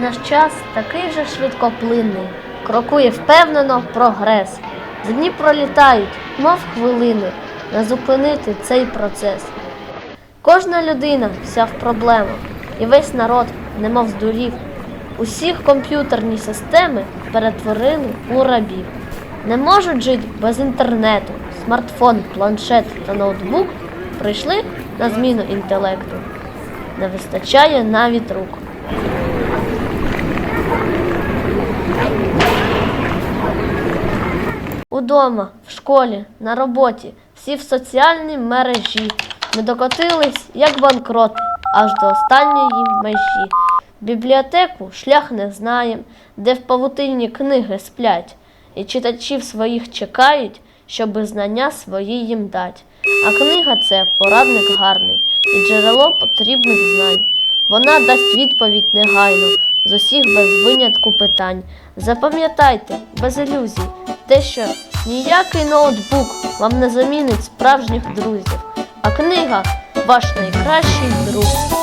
Наш час такий же швидкоплинний, крокує впевнено прогрес. Дні пролітають, мов хвилини, не зупинити цей процес. Кожна людина вся в проблемах, і весь народ немов здурів. Усіх комп'ютерні системи перетворили у рабів. Не можуть жити без інтернету. Смартфон, планшет та ноутбук прийшли на зміну інтелекту. Не вистачає навіть рук. Удома, в школі, на роботі, всі в соціальній мережі. Ми докотились, як банкроти, аж до останньої межі. Бібліотеку шлях не знаєм, де в павутинні книги сплять, і читачів своїх чекають, щоби знання свої їм дать. А книга це порадник гарний і джерело потрібних знань. Вона дасть відповідь негайно з усіх без винятку питань. Запам'ятайте, без ілюзій, те, що ніякий ноутбук вам не замінить справжніх друзів, а книга ваш найкращий друг.